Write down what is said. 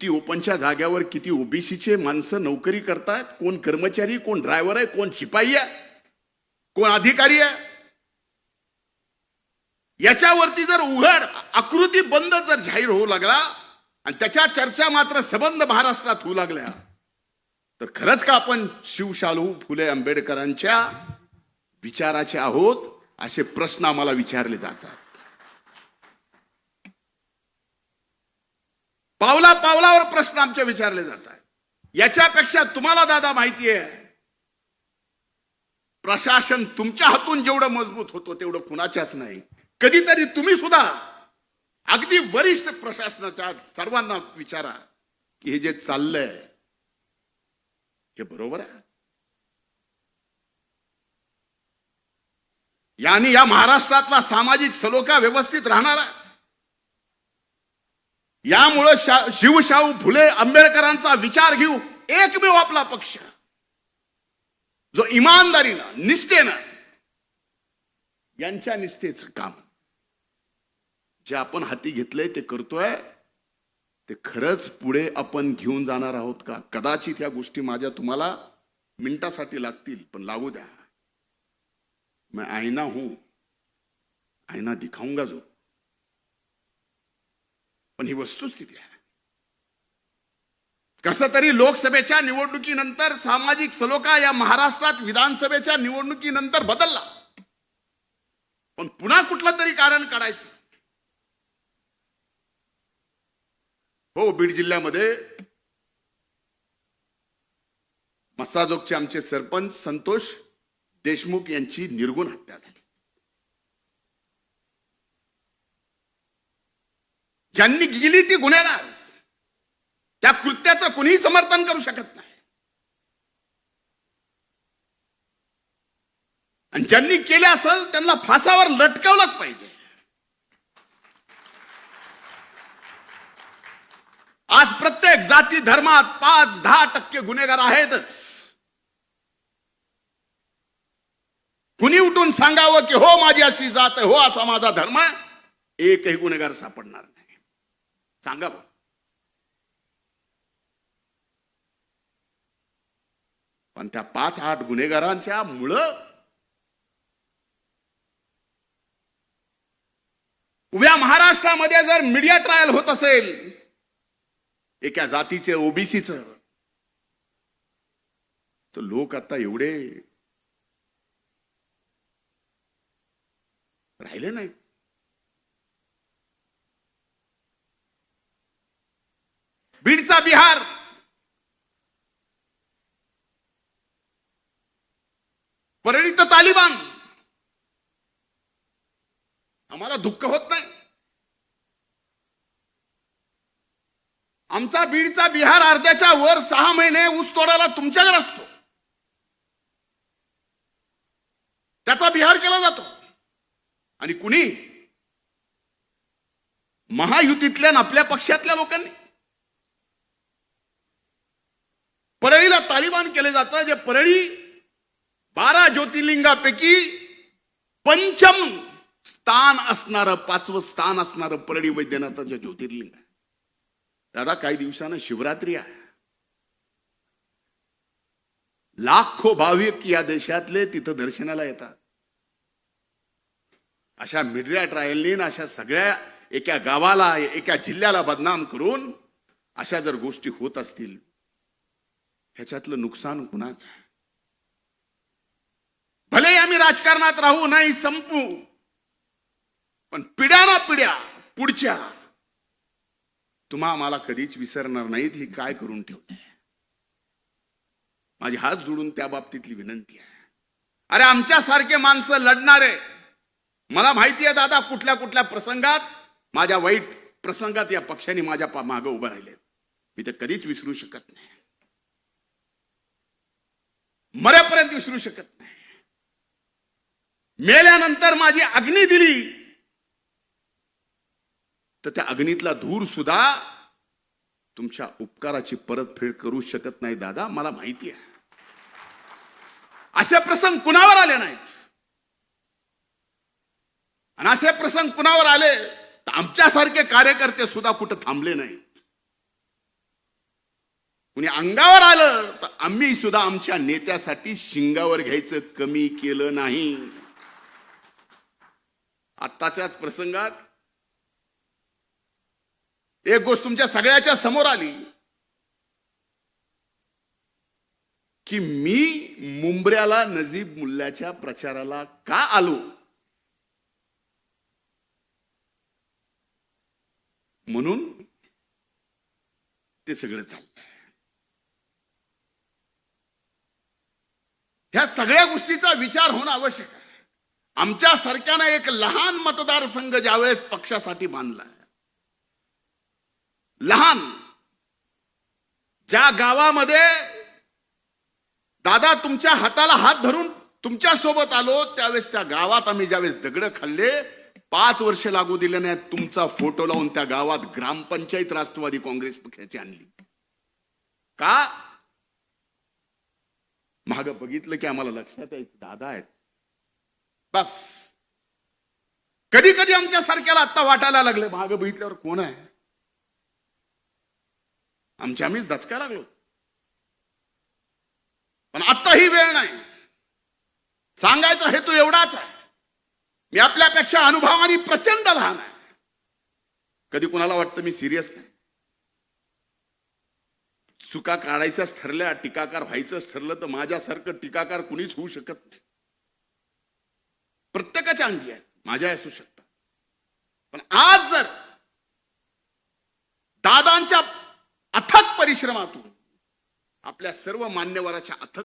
किती ओपनच्या जाग्यावर किती ओबीसीचे माणसं नोकरी करतायत? कोण कर्मचारी कोण ड्रायव्हर आहे कोण शिपाई आहे? कोण अधिकारी आहे? याच्यावरती जर उघड आकृती बंद जर जाहीर होऊ लागला आणि त्याच्या चर्चा मात्र सबंध महाराष्ट्रात होऊ लागल्या तर खरंच का आपण शिवशालू फुले आंबेडकरांच्या विचाराचे आहोत? असे प्रश्न आम्हाला विचारले जातात. पावला पावलावर प्रश्न आमचे विचारले जातात याच्यापेक्षा तुम्हाला दादा माहिती आहे प्रशासन तुमच्या हातून जेवढं मजबूत होतं तेवढं कुणाच्याच नाही. कधीतरी तुम्ही सुद्धा अगदी वरिष्ठ प्रशासनाच्या सर्वांना विचारा की हे जे चाललंय हे बरोबर आहे? यानी या महाराष्ट्रातला सामाजिक सलोखा व्यवस्थित राहणार आहे? यामुळं शा- शिवशाहू फुले आंबेडकरांचा विचार घेऊ एकमेव आपला पक्ष. जो इमानदारीनं निष्ठेनं यांच्या निष्ठेचं काम. जे आपण हाती घेतलंय ते करतोय ते खरंच पुढे आपण घेऊन जाणार आहोत का? कदाचित ह्या गोष्टी माझ्या तुम्हाला मिनिटासाठी लागतील पण लागू द्या. मैं आईना हूं आईना दिखाऊंगा जो पण ही वस्तुस्थिती आहे. कसं तरी लोकसभेच्या निवडणुकीनंतर सामाजिक सलोखा या महाराष्ट्रात विधानसभेच्या निवडणुकीनंतर बदलला. पण पुन्हा कुठलं तरी कारण काढायचं. हो बीड जिल्ह्यामध्ये मस्साजोगचे आमचे सरपंच संतोष देशमुख यांची निर्गुण हत्या झाली. ज्यांनी गेली ती गुन्हेगार. त्या कृत्याचं कुणीही समर्थन करू शकत नाही. आणि ज्यांनी केले असेल त्यांना फासावर लटकवलंच पाहिजे. आज प्रत्येक जाती धर्मात पाच दहा टक्के गुन्हेगार आहेतच. कुणी उठून सांगावं की हो माझी अशी जात आहे हो असा माझा धर्म आहे. एकही गुन्हेगार सापडणार नाही. सांगावं पण त्या पाच आठ गुन्हेगारांच्या मुळं उभ्या महाराष्ट्रामध्ये जर मीडिया ट्रायल होत असेल एका जातीचे ओबीसीच तर लोक आता एवढे राहिले नाही बीडचा बिहार परळी तर तालिबान आम्हाला दुःख होत नाही आमचा बीडचा बिहार अर्ध्याच्या वर सहा महिने ऊस तोडायला तुमच्याकडे असतो त्याचा बिहार केला जातो आणि कुणी महायुतीतल्या आपल्या पक्षातल्या लोकांनी तालिबान केले जातं जे परळी बारा ज्योतिर्लिंगापैकी पंचम स्थान असणारं पाचवं स्थान असणारं परळी वैद्यनाथाचं ज्योतिर्लिंग आहे. दादा काही दिवसानं शिवरात्री आहे. लाखो भाविक या देशातले तिथं दर्शनाला येतात. अशा मीडिया ट्रायलनी अशा सगळ्या एका गावाला एका जिल्ह्याला बदनाम करून अशा जर गोष्टी होत असतील ह्याच्यातलं नुकसान कुणाचं आहे? भले आम्ही राजकारणात राहू नाही संपू पण पिढ्या ना पिढ्या पुढच्या तुम्हा मला कधीच विसरणार नाहीत ही काय करून ठेवते माझी हात जोडून त्या बाबतीतली विनंती आहे. अरे आमच्यासारखे माणसं लढणारे मला माहिती आहे दादा कुठल्या कुठल्या प्रसंगात माझ्या वाईट प्रसंगात या पक्षाने माझ्या मागं उभं राहिले मी तर कधीच विसरू शकत नाही. मरेपर्यंत विसरू शकत नाही. मेल्यानंतर माझी अग्नी दिली. तर त्या अग्नीतला धूर सुद्धा तुमच्या उपकाराची परतफेड करू शकत नाही दादा. मला माहिती आहे. असे प्रसंग कुणावर आले नाहीत? आणि असे प्रसंग कुणावर आले? तर आमच्यासारखे कार्यकर्ते सुद्धा कुठं थांबले नाहीत. कुणी अंगावर आलं तर आम्ही सुद्धा आमच्या नेत्यासाठी शिंगावर घ्यायचं कमी केलं नाही. आत्ताच्याच प्रसंगात एक गोष्ट तुमच्या सगळ्याच्या समोर आली की मी मुंबऱ्याला नजीब मुल्ल्याच्या प्रचाराला का आलो? म्हणून ते सगळं चाललंय ह्या सगळ्या गोष्टीचा विचार होणं आवश्यक आहे. आमच्या सारख्यानं एक लहान मतदारसंघ ज्यावेळेस पक्षासाठी बांधला लहान ज्या गावामध्ये दादा तुमच्या हाताला हात धरून तुमच्यासोबत आलो त्यावेळेस त्या गावात आम्ही ज्यावेळेस दगड खाल्ले पाच वर्ष लागू दिले नाही तुमचा फोटो लावून त्या गावात ग्रामपंचायत राष्ट्रवादी काँग्रेस पक्षाची आणली. का? माग बघितलं की आम्हाला लक्षात यायचं दादा आहेत. बस. कधी कधी आमच्या सारख्याला आत्ता वाटायला लागले माग बघितल्यावर कोण आहे? आमच्या आम्हीच दचकाय लागलो. पण आत्ता ही वेळ नाही. सांगायचा हेतू एवढाच आहे. मी आपल्यापेक्षा अनुभवाने प्रचंड लहान आहे. कधी कुणाला वाटतं मी सिरियस नाही? चुका काढायच्याच ठरल्या टीकाकार व्हायचंच ठरलं तर माझ्यासारखं टीकाकार कुणीच होऊ शकत नाही. प्रत्येकाच्या अंगी आहेत माझ्या असू शकतात. पण आज जर दादांच्या अथक परिश्रमातून आपल्या सर्व मान्यवराच्या अथक